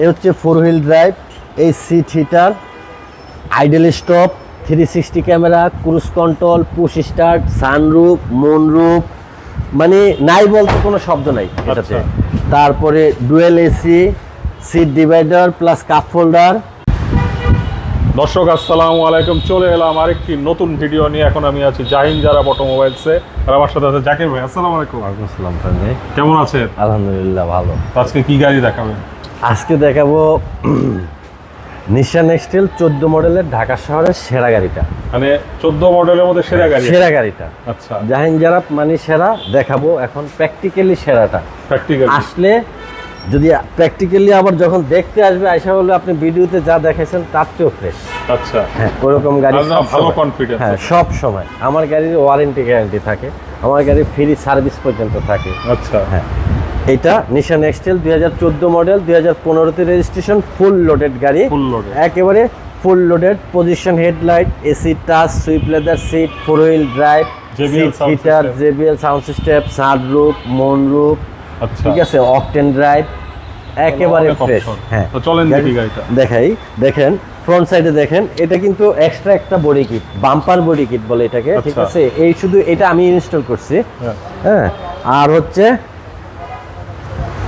এ হচ্ছে four wheel drive এই seat heater idle stop three sixty camera cruise control push start sunroof moonroof মানে নাই বলতে কোনো শব্দ নাই এটাতে। আচ্ছা। তারপরে dual AC seat divider plus cup holder দর্শক আসসালামু আলাইকুম। চলে এলাম আরেকটি নতুন ভিডিও নিয়ে। এখন আমি আছি জাহিন যারা অটোমোবাইলসে আর আমার সাথে আছে জাকির ভাই। আসসালামু আলাইকুম। আসসালাম কেমন আছেন? আলহামদুলিল্লাহ ভালো। আজকে কি গাড়ি দেখাবেন? আজকে দেখাবো নিশান এক্সটেল চোদ্দ মডেলের ঢাকা শহরের সেরা গাড়িটা। মানে চোদ্দ মডেলের মধ্যে সেরা গাড়ি। সেরা গাড়িটা। আচ্ছা। জাহিন যারা মানে সেরা দেখাবো এখন প্র্যাকটিক্যালি সেরাটা। প্র্যাকটিক্যাল আসলে যদি প্র্যাকটিক্যালি আবার যখন দেখতে আসবে আইসা বলবে আপনি ভিডিওতে যা দেখাইছেন তার চেয়েও ফ্রেশ আচ্ছা। হ্যাঁ ওরকম গাড়ি ভালো confidence হ্যাঁ সব সময়। আমার গাড়ির ওয়ারেন্টি গ্যারান্টি থাকে। আমার গাড়ির ফ্রি সার্ভিস পর্যন্ত থাকে। আচ্ছা। হ্যাঁ। এটা নিশান এক্সটেল দুই হাজার চোদ্দ মডেল দুই হাজার পনেরোতে রেজিস্ট্রেশন ফুল লোডেড গাড়ি। ফুল লোডে একেবারে full loaded position headlight AC touch sweep leather seat four wheel drive heater JBL sound system sunroof moonroof আচ্ছা। ঠিক আছে অকটেন ড্রাইভ একেবারে ফ্রেশ হ্যাঁ। চলেন দেখি গাড়িটা। দেখাই দেখেন ফ্রন্ট সাইডে দেখেন এটা কিন্তু এক্সট্রা একটা body kit bumper body kit বলে এটাকে ঠিক আচ্ছা। আছে? এই শুধু এটা আমি ইনস্টল করছি হ্যাঁ। হ্যাঁ। আর হচ্ছে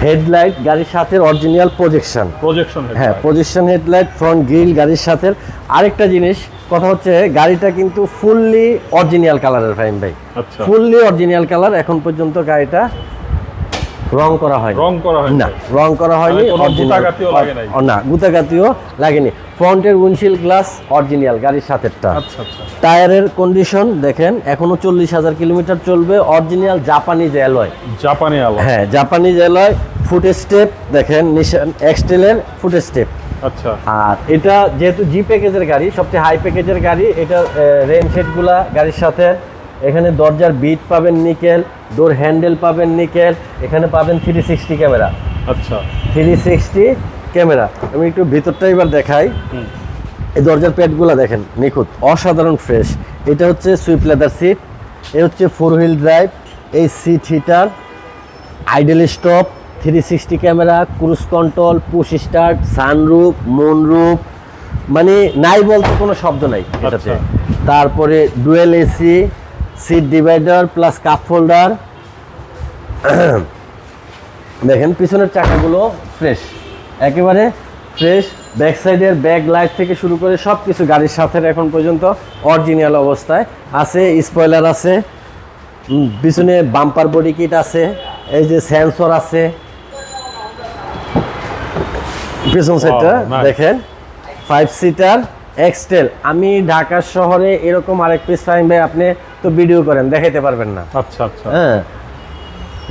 হেডলাইট গাড়ির সাথে অরিজিনাল প্রজেকশন প্রজেকশন হ্যাঁ প্রজেকশন হেডলাইট ফ্রন্ট গ্রিল গাড়ির সাথে। আরেকটা জিনিস কথা হচ্ছে গাড়িটা কিন্তু ফুললি অরিজিনাল কালারের ফাইন ভাই। আচ্ছা। ফুললি অরিজিনাল কালার এখন পর্যন্ত গাড়িটা রং করা হয়নি। রং করা হয় না রং করা হয়নি কোনো original- গুতাগাতিও লাগে নাই? না গুতাগাতিও লাগেনি। ফ্রন্টের উইন্ডশিল্ড গ্লাস অরিজিনাল গাড়ির সাথেরটা। আচ্ছা আচ্ছা। টায়ারের কন্ডিশন দেখেন এখনও চল্লিশ হাজার কিলোমিটার চলবে। অরিজিনাল জাপানিজ অ্যালয় জাপানি আলো হ্যাঁ জাপানিজ অ্যালয় ফুট স্টেপ দেখেন নিশান এক্সটেলের ফুট স্টেপ আচ্ছা। আর এটা যেহেতু জি প্যাকেজের গাড়ি সবচেয়ে হাই প্যাকেজের গাড়ি এটা রেন সেটগুলা গাড়ির সাথে এখানে দরজার বিট পাবেন নিকেল ডোর হ্যান্ডেল পাবেন নিকেল এখানে পাবেন থ্রি সিক্সটি ক্যামেরা আচ্ছা। থ্রি সিক্সটি ক্যামেরা আমি একটু ভিতরটা এবার দেখাই। এই দরজার প্যাডগুলো দেখেন নিখুঁত অসাধারণ ফ্রেশ এটা হচ্ছে সুইপ লেদার সিট এ হচ্ছে ফোর হুইল ড্রাইভ এই seat heater idle stop three sixty camera cruise control push start sunroof moonroof মানে নাই বলতে কোনো শব্দ নাই এটাতে। আচ্ছা। তারপরে dual AC seat divider plus cup holder দেখেন পিছনের চাকাগুলো ফ্রেশ একেবারে ফ্রেশ ব্যাক সাইডের ব্যাক লাইট থেকে শুরু করে সব কিছু গাড়ির সাথে এখন পর্যন্ত অরিজিনাল অবস্থায়। আছে স্পয়লার আছে পিছনে বাম্পার বডি কিট আছে এই যে সেন্সর আছে। পিছন সাইডটা দেখেন ফাইভ সিটার এক্সটেল আমি ঢাকা শহরে এরকম আরেক পিস ফাইন ভাই আপনি তো ভিডিও করেন দেখাইতে পারবেন না। আচ্ছা আচ্ছা। হ্যাঁ।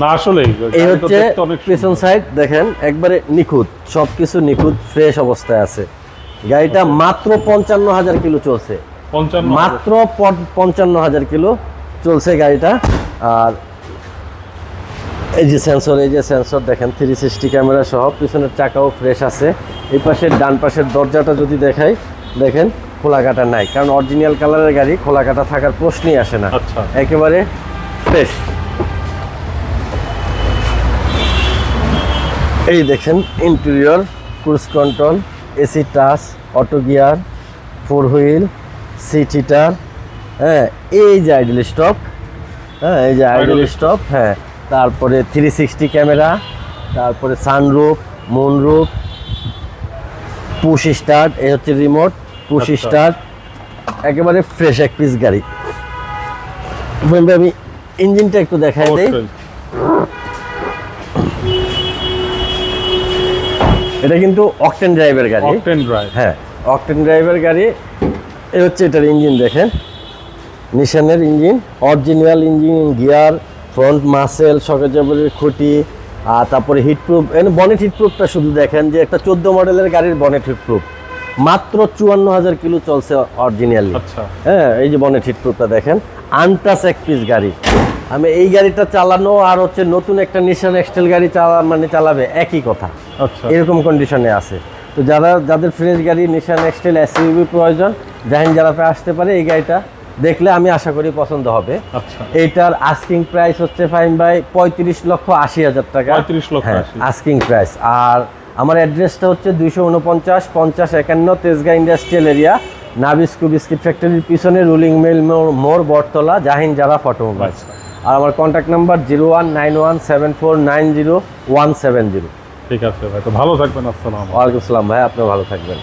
না আসলেই এই হচ্ছে পিছন সাইড দেখেন একবারে নিখুঁত সব কিছু নিখুঁত ফ্রেশ অবস্থায় আছে। গাড়িটা মাত্র পঞ্চান্ন হাজার কিলো চলছে। মাত্র পঞ্চান্ন হাজার কিলো চলছে গাড়িটা। আর এই যে সেন্সর এই যে সেন্সর দেখেন থ্রি সিক্সটি ক্যামেরা সহ পিছনের চাকাও ফ্রেশ আছে। এই পাশের ডান পাশের দরজাটা যদি দেখাই দেখেন খোলা কাটা নাই কারণ অরিজিনাল কালারের গাড়ি খোলা কাটা থাকার প্রশ্নই আসে না। আচ্ছা। একেবারে ফ্রেশ এই দেখেন interior cruise control AC touch auto gear four wheel seat heater হ্যাঁ এই যে আইডল স্টপ হ্যাঁ এই যে আইডল স্টপ হ্যাঁ তারপরে থ্রি সিক্সটি ক্যামেরা তারপরে সানরুফ মুনরুফ পুশ স্টার্ট এই হচ্ছে রিমোট আচ্ছা। একেবারে ফ্রেশ এক পিস গাড়ি। আমি ইঞ্জিনটা একটু দেখাই দেই। এটা কিন্তু অকটেন ড্রাইভের গাড়ি। অকটেন ড্রাইভ হ্যাঁ অকটেন ড্রাইভের গাড়ি। এই হচ্ছে এটার ইঞ্জিন দেখেন। নিশানের engine original engine gear front muscle সকেজাবলের খুঁটি আর তারপরে হিটপ্রুফ বনেট হিটপ্রুফটা শুধু দেখেন যে একটা চোদ্দ মডেলের গাড়ির বনেট হিটপ্রুফ মাত্র চুয়ান্ন হাজার কিলো চলছে অরিজিনালি আচ্ছা। হ্যাঁ এই যে বনেট হিটপ্রুফটা দেখেন। আনটাস এক পিস গাড়ি। আমি এই গাড়িটা চালানো আর হচ্ছে নতুন একটা নিশান এক্সটেল গাড়ি চালা মানে চালাবে একই কথা। আচ্ছা। এরকম কন্ডিশনে আছে। তো যারা যাদের ফ্রেশ গাড়ি নিশান এক্সটেল এসইউভি প্রয়োজন জাহিন যারাতে আসতে পারে এই গাড়িটা দেখলে আমি আশা করি পছন্দ হবে। এইটার আস্কিং প্রাইস হচ্ছে ফাইন বাই পঁয়ত্রিশ লক্ষ আশি হাজার টাকা। 35 লক্ষ হ্যাঁ আস্কিং প্রাইস আর আমার অ্যাড্রেসটা হচ্ছে দুইশো উনপঞ্চাশ পঞ্চাশ একান্ন Tejgaon industrial area Nabisco biscuit ফ্যাক্টরির পিছনে রুলিং মিল মোর বটতলা জাহিন জারা ফটোমোবাইল আচ্ছা। আর আমার contact number zero one nine one seven four nine zero one seven zero. ঠিক আছে ভাই তো ভালো থাকবেন আসসালাম ওয়ালাইকুম আসসালাম ভাই আপনি ভালো থাকবেন।